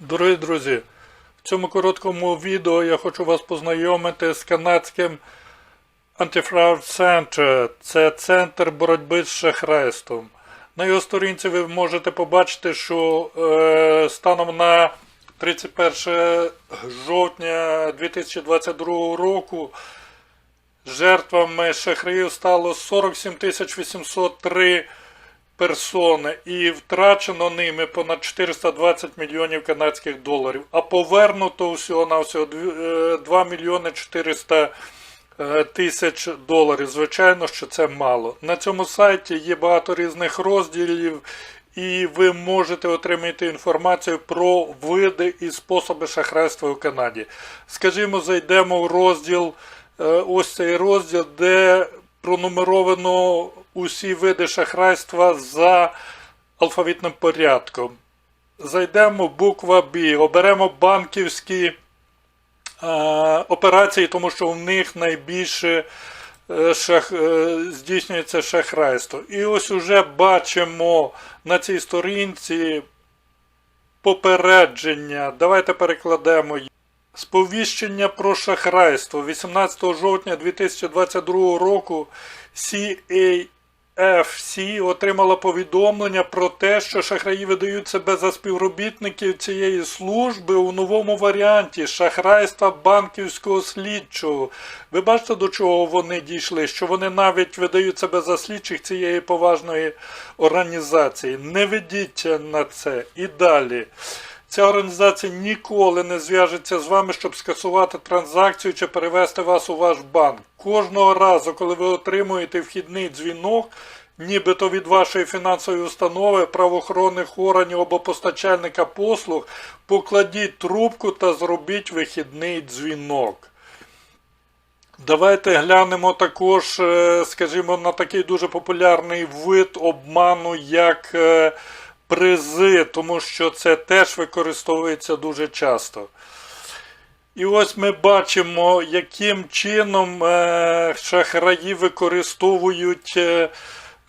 Дорогі друзі, в цьому короткому відео я хочу вас познайомити з канадським Anti-Fraud Center. Це центр боротьби з шахрайством. На його сторінці ви можете побачити, що е, станом на 31 жовтня 2022 року жертвами шахраїв стало 47 803 персони і втрачено ними понад 420 мільйонів канадських доларів, а повернуто всього на всього 2 мільйони 400 е, тисяч доларів. Звичайно, що це мало. На цьому сайті є багато різних розділів. І ви можете отримати інформацію про види і способи шахрайства у Канаді. Скажімо, зайдемо в розділ, е, ось цей розділ, де пронумеровано усі види шахрайства за алфавітним порядком. Зайдемо буква Б, оберемо банківські е, операції, тому що в них найбільше е, шах, е, здійснюється шахрайство. І ось уже бачимо на цій сторінці попередження. Давайте перекладемо. Сповіщення про шахрайство 18 жовтня 2022 року CAFC отримала повідомлення про те, що шахраї видають себе за співробітників цієї служби у новому варіанті шахрайства банківського слідчого. Ви бачите, до чого вони дійшли? Що вони навіть видають себе за слідчих цієї поважної організації. Не ведіться на це і далі. Ця організація ніколи не зв'яжеться з вами, щоб скасувати транзакцію чи перевести вас у ваш банк. Кожного разу, коли ви отримуєте вхідний дзвінок, нібито від вашої фінансової установи, правоохоронних органів або постачальника послуг, покладіть трубку та зробіть вихідний дзвінок. Давайте глянемо також, е, скажімо, на такий дуже популярний вид обману, як е, призи, тому що це теж використовується дуже часто. І ось ми бачимо, яким чином е, шахраї використовують, е,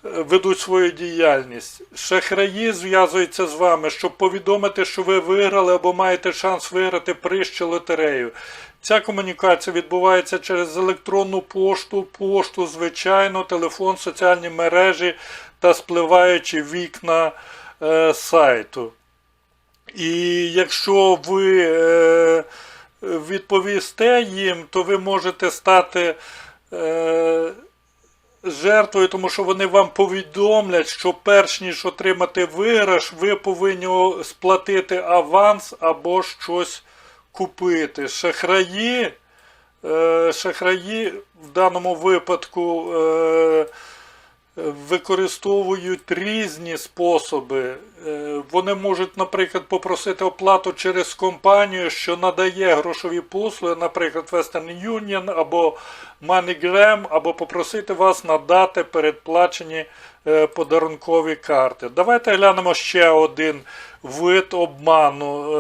ведуть свою діяльність. Шахраї зв'язуються з вами, щоб повідомити, що ви виграли або маєте шанс виграти приз чи лотерею. Ця комунікація відбувається через електронну пошту, пошту, звичайно, телефон, соціальні мережі та спливаючі вікна е, сайту. І якщо ви е, відповісте їм, то ви можете стати е, жертвою, тому що вони вам повідомлять, що перш ніж отримати виграш, ви повинні сплатити аванс або щось купити. Шахраї, е, шахраї в даному випадку. Е, використовують різні способи. Е, Вони можуть, наприклад, попросити оплату через компанію, що надає грошові послуги, наприклад, Western Union або MoneyGram, або попросити вас надати передплачені е, подарункові карти. Давайте глянемо ще один вид обману.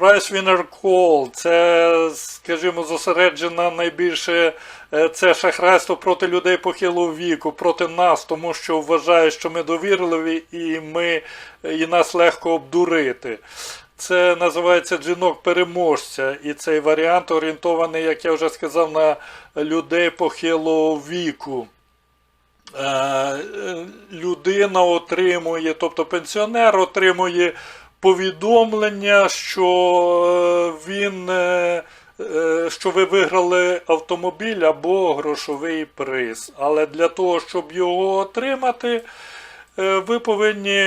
Е, Price Winner Call це, скажімо, зосереджена найбільше е, це шахрайство проти людей похилого віку, проти нас, тому що вважають, що ми довірливі і ми, і нас легко обдурити. Це називається дзвінок переможця, і цей варіант орієнтований, як я вже сказав, на людей похилого віку. Е, е, Людина отримує, тобто пенсіонер отримує повідомлення, що е, він, е, е, що ви виграли автомобіль або грошовий приз. Але для того, щоб його отримати, ви повинні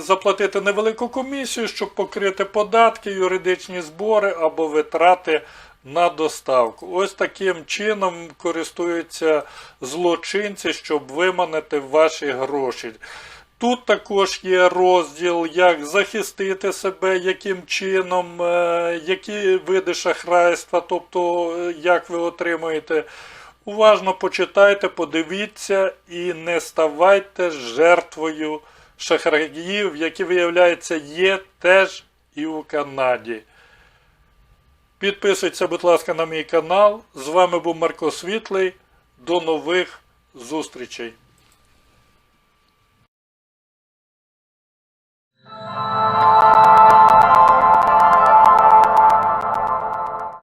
заплатити невелику комісію, щоб покрити податки, юридичні збори або витрати на доставку. Ось таким чином користуються злочинці, щоб виманити ваші гроші. Тут також є розділ, як захистити себе, яким чином, е, які види шахрайства, тобто е, як ви отримуєте. Уважно почитайте, подивіться і не ставайте жертвою шахраїв, які, виявляється, є теж і у Канаді. Підписуйтесь, будь ласка, на мій канал. З вами був Марко Світлий. До нових зустрічей!